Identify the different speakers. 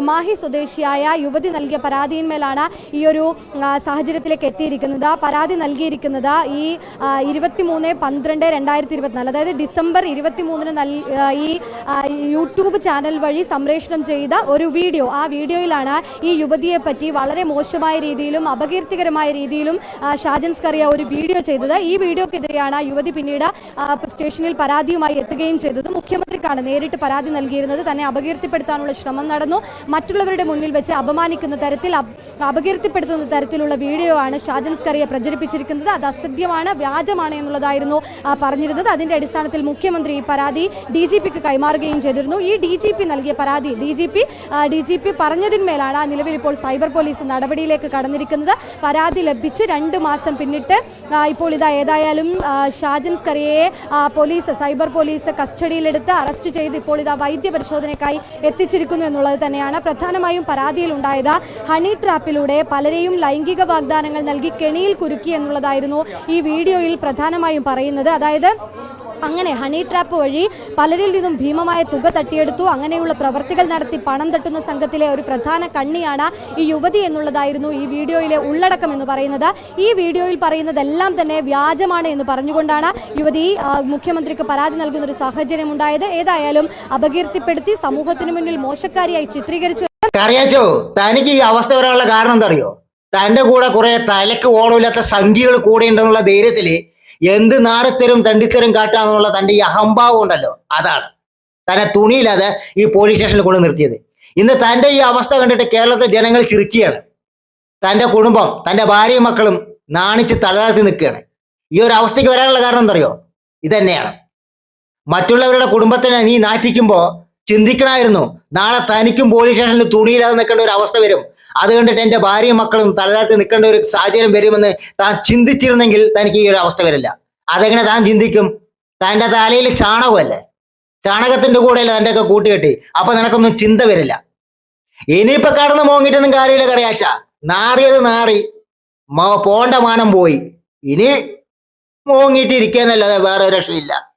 Speaker 1: മാഹി സ്വദേശിയായ യുവതി നൽകിയ പരാതിയിന്മേലാണ് ഈ ഒരു സാഹചര്യത്തിലേക്ക് എത്തിയിരിക്കുന്നത്. പരാതി നൽകിയിരിക്കുന്നത് ഈ ഇരുപത്തിമൂന്ന് പന്ത്രണ്ട് രണ്ടായിരത്തി ഇരുപത്തിനാല് അതായത് ഡിസംബർ ഇരുപത്തിമൂന്നിന് നൽ ഈ യൂട്യൂബ് ചാനൽ വഴി സംപ്രേഷണം ചെയ്ത ഒരു വീഡിയോ. ആ വീഡിയോയിലാണ് ഈ യുവതിയെ പറ്റി വളരെ മോശമായ രീതിയിലും അപകീർത്തികരമായ രീതിയിലും ഷാജൻസ് കറിയ ഒരു വീഡിയോ ചെയ്തത്. ഈ വീഡിയോക്കെതിരെയാണ് യുവതി പിന്നീട് സ്റ്റേഷനിൽ പരാതിയുമായി എത്തുകയും ചെയ്തത്. മുഖ്യമന്ത്രിക്കാണ് നേരിട്ട് പരാതി നൽകിയിരുന്നത്. തന്നെ അപകീർത്തിപ്പെടുത്താനുള്ള ശ്രമം നടന്നു. മറ്റുള്ളവരുടെ മുന്നിൽ വെച്ച് അപമാനിക്കുന്ന തരത്തിൽ അപകീർത്തിപ്പെടുത്തുന്ന തരത്തിലുള്ള വീഡിയോ ആണ് ഷാജൻ സ്കറിയ പ്രചരിപ്പിച്ചിരിക്കുന്നത്. അത് അസത്യമാണ് വ്യാജമാണ് എന്നുള്ളതായിരുന്നു പറഞ്ഞിരുന്നത്. അതിന്റെ അടിസ്ഥാനത്തിൽ മുഖ്യമന്ത്രി ഈ പരാതി ഡി ജി പിക്ക് കൈമാറുകയും ചെയ്തിരുന്നു. ഈ ഡി ജി പി നൽകിയ പരാതി D G P D G P പറഞ്ഞതിന്മേലാണ് നിലവിൽ ഇപ്പോൾ സൈബർ പോലീസ് നടപടിയിലേക്ക് കടന്നിരിക്കുന്നത്. പരാതി ലഭിച്ച് രണ്ട് മാസം പിന്നിട്ട് ഇപ്പോൾ ഇതാ ഏതായാലും ഷാജൻ സ്കറിയയെ പോലീസ് സൈബർ പോലീസ് കസ്റ്റഡിയിലെടുത്ത് അറസ്റ്റ് ചെയ്ത് ഇപ്പോൾ ഇതാ വൈദ്യ പരിശോധനയ്ക്കായി എത്തിച്ചിരിക്കുന്നു എന്നുള്ളത് തന്നെയാണ് പ്രധാനമായും പരാതിയിൽ ഉണ്ടായത്. ഹണി ട്രാപ്പിലൂടെ പലരെയും ലൈംഗിക വാഗ്ദാനങ്ങൾ നൽകി കെണിയിൽ കുരുക്കി എന്നുള്ളതായിരുന്നു ഈ വീഡിയോയിൽ പ്രധാനമായും പറയുന്നത്. അതായത് അങ്ങനെ ഹണി ട്രാപ്പ് വഴി പലരിൽ നിന്നും ഭീമമായ തുക തട്ടിയെടുത്തു. അങ്ങനെയുള്ള പ്രവർത്തികൾ നടത്തി പണം തട്ടുന്ന സംഘത്തിലെ ഒരു പ്രധാന കണ്ണിയാണ് ഈ യുവതി എന്നുള്ളതായിരുന്നു ഈ വീഡിയോയിലെ ഉള്ളടക്കം എന്ന് പറയുന്നത്. ഈ വീഡിയോയിൽ പറയുന്നതെല്ലാം തന്നെ വ്യാജമാണ് എന്ന് പറഞ്ഞുകൊണ്ടാണ് യുവതി മുഖ്യമന്ത്രിക്ക് പരാതി നൽകുന്ന ഒരു സാഹചര്യം ഉണ്ടായത്. ഏതായാലും അപകീർത്തിപ്പെടുത്തി സമൂഹത്തിന് മുന്നിൽ മോശക്കാരിയായി ചിത്രീകരിച്ചു.
Speaker 2: അറിയാച്ചോ? തനിക്ക് ഈ അവസ്ഥ വരാനുള്ള കാരണം എന്താ അറിയോ? തന്റെ കൂടെ കുറെ തലക്ക് ഓളമില്ലാത്ത സംഖ്യകൾ കൂടെ ഉണ്ടെന്നുള്ള ധൈര്യത്തിൽ എന്ത് നാരത്തരും തണ്ടിത്തരും കാട്ടാന്നുള്ള തന്റെ ഈ അഹംഭാവം ഉണ്ടല്ലോ അതാണ്. തന്നെ തുണിയില്ലാതെ ഈ പോലീസ് സ്റ്റേഷനിൽ കൊണ്ട് നിർത്തിയത്. ഇന്ന് തന്റെ ഈ അവസ്ഥ കണ്ടിട്ട് കേരളത്തിലെ ജനങ്ങൾ ചിരിക്കുകയാണ്. തന്റെ കുടുംബം തന്റെ ഭാര്യയും മക്കളും നാണിച്ച് തലതാഴ്ത്തി നിൽക്കുകയാണ്. ഈ ഒരു അവസ്ഥയ്ക്ക് വരാനുള്ള കാരണം എന്തറിയോ? ഇതന്നെയാണ്. മറ്റുള്ളവരുടെ കുടുംബത്തിനെ നീ നാറ്റിക്കുമ്പോൾ ചിന്തിക്കണമായിരുന്നു. നാളെ തനിക്കും പോലീസ് സ്റ്റേഷനിൽ തുണിയില്ലാതെ നിൽക്കേണ്ട ഒരു അവസ്ഥ വരും. അത് കണ്ടിട്ട് എന്റെ ഭാര്യയും മക്കളും തലതാഴ്ത്തി നിൽക്കേണ്ട ഒരു സാഹചര്യം വരുമെന്ന് താൻ ചിന്തിച്ചിരുന്നെങ്കിൽ തനിക്ക് ഈ ഒരു അവസ്ഥ വരില്ല. അതെങ്ങനെ താൻ ചിന്തിക്കും? തന്റെ തലയിൽ ചാണകമല്ലേ? ചാണകത്തിന്റെ കൂടെയല്ലേ തന്റെ ഒക്കെ കൂട്ടുകെട്ടി. അപ്പൊ നിനക്കൊന്നും ചിന്ത വരില്ല. ഇനിയിപ്പൊ കടന്ന് മോങ്ങിട്ടൊന്നും കാര്യമില്ല കറിയാച്ച. നാറിയത് നാറി. പോണ്ട മാനം പോയി. ഇനി മോങ്ങിയിട്ടിരിക്കാന്നല്ലാതെ വേറെ രക്ഷയില്ല.